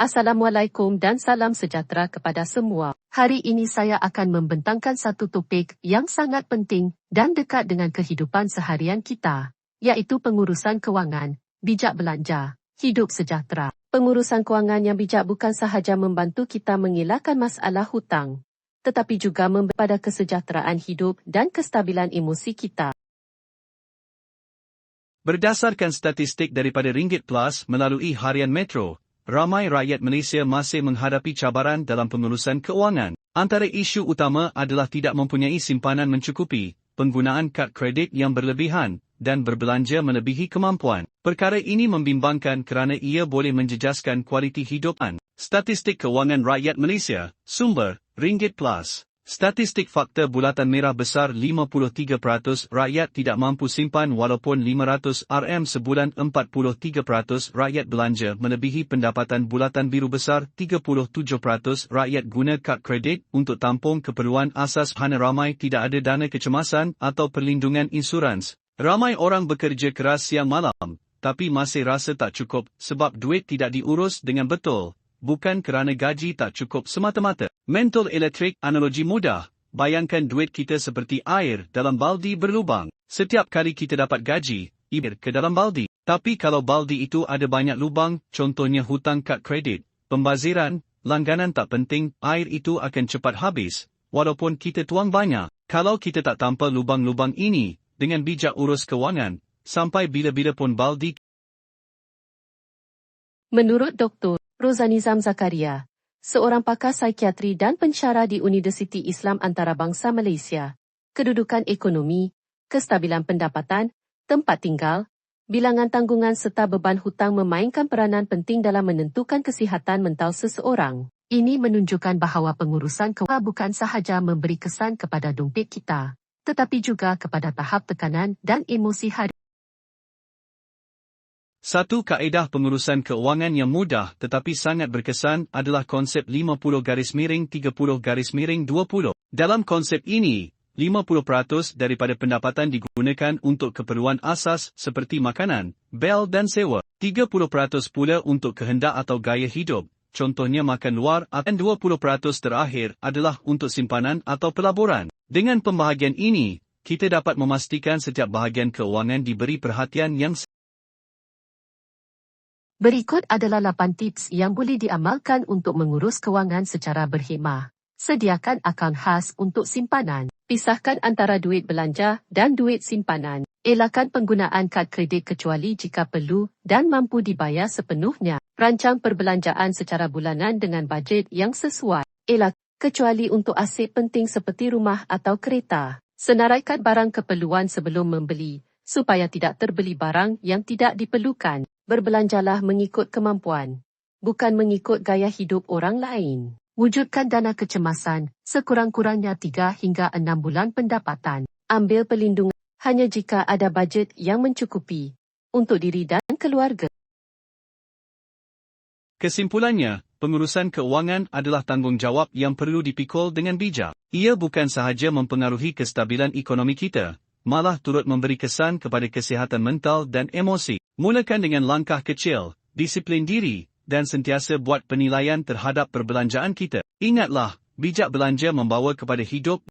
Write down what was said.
Assalamualaikum dan salam sejahtera kepada semua. Hari ini saya akan membentangkan satu topik yang sangat penting dan dekat dengan kehidupan seharian kita, iaitu pengurusan kewangan, bijak belanja, hidup sejahtera. Pengurusan kewangan yang bijak bukan sahaja membantu kita mengelakkan masalah hutang, tetapi juga memberi pada kesejahteraan hidup dan kestabilan emosi kita. Berdasarkan statistik daripada Ringgit Plus melalui Harian Metro, ramai rakyat Malaysia masih menghadapi cabaran dalam pengurusan keuangan. Antara isu utama adalah tidak mempunyai simpanan mencukupi, penggunaan kad kredit yang berlebihan, dan berbelanja melebihi kemampuan. Perkara ini membimbangkan kerana ia boleh menjejaskan kualiti hidupan. Statistik Kewangan Rakyat Malaysia, sumber, Ringgit Plus. Statistik fakta bulatan merah besar 53% rakyat tidak mampu simpan walaupun 500 RM sebulan 43% rakyat belanja melebihi pendapatan bulatan biru besar 37% rakyat guna kad kredit untuk tampung keperluan asas hana ramai tidak ada dana kecemasan atau perlindungan insurans. Ramai orang bekerja keras siang malam, tapi masih rasa tak cukup sebab duit tidak diurus dengan betul bukan kerana gaji tak cukup semata-mata. Mental elektrik analogi mudah, bayangkan duit kita seperti air dalam baldi berlubang. Setiap kali kita dapat gaji, ibir ke dalam baldi. Tapi kalau baldi itu ada banyak lubang, contohnya hutang kad kredit, pembaziran, langganan tak penting, air itu akan cepat habis, walaupun kita tuang banyak. Kalau kita tak tanpa lubang-lubang ini, dengan bijak urus kewangan, sampai bila-bila pun baldi. Menurut Dr. Rozanizam Zakaria, seorang pakar psikiatri dan pensyarah di Universiti Islam Antarabangsa Malaysia. Kedudukan ekonomi, kestabilan pendapatan, tempat tinggal, bilangan tanggungan serta beban hutang memainkan peranan penting dalam menentukan kesihatan mental seseorang. Ini menunjukkan bahawa pengurusan kewangan bukan sahaja memberi kesan kepada dompet kita, tetapi juga kepada tahap tekanan dan emosi hari. Satu kaedah pengurusan keuangan yang mudah tetapi sangat berkesan adalah konsep 50 garis miring 30 garis miring 20. Dalam konsep ini, 50% daripada pendapatan digunakan untuk keperluan asas seperti makanan, bel dan sewa. 30% pula untuk kehendak atau gaya hidup, contohnya makan luar dan 20% terakhir adalah untuk simpanan atau pelaburan. Dengan pembahagian ini, kita dapat memastikan setiap bahagian keuangan diberi perhatian yang Berikut adalah 8 tips yang boleh diamalkan untuk mengurus kewangan secara berhemah. Sediakan akaun khas untuk simpanan. Pisahkan antara duit belanja dan duit simpanan. Elakkan penggunaan kad kredit kecuali jika perlu dan mampu dibayar sepenuhnya. Rancang perbelanjaan secara bulanan dengan bajet yang sesuai. Elak kecuali untuk aset penting seperti rumah atau kereta. Senaraikan barang keperluan sebelum membeli supaya tidak terbeli barang yang tidak diperlukan berbelanjalah mengikut kemampuan, bukan mengikut gaya hidup orang lain. Wujudkan dana kecemasan, sekurang-kurangnya 3 hingga 6 bulan pendapatan. Ambil perlindungan hanya jika ada bajet yang mencukupi untuk diri dan keluarga. Kesimpulannya, pengurusan keuangan adalah tanggungjawab yang perlu dipikul dengan bijak. Ia bukan sahaja mempengaruhi kestabilan ekonomi kita, malah turut memberi kesan kepada kesihatan mental dan emosi. Mulakan dengan langkah kecil, disiplin diri, dan sentiasa buat penilaian terhadap perbelanjaan kita. Ingatlah, bijak belanja membawa kepada hidup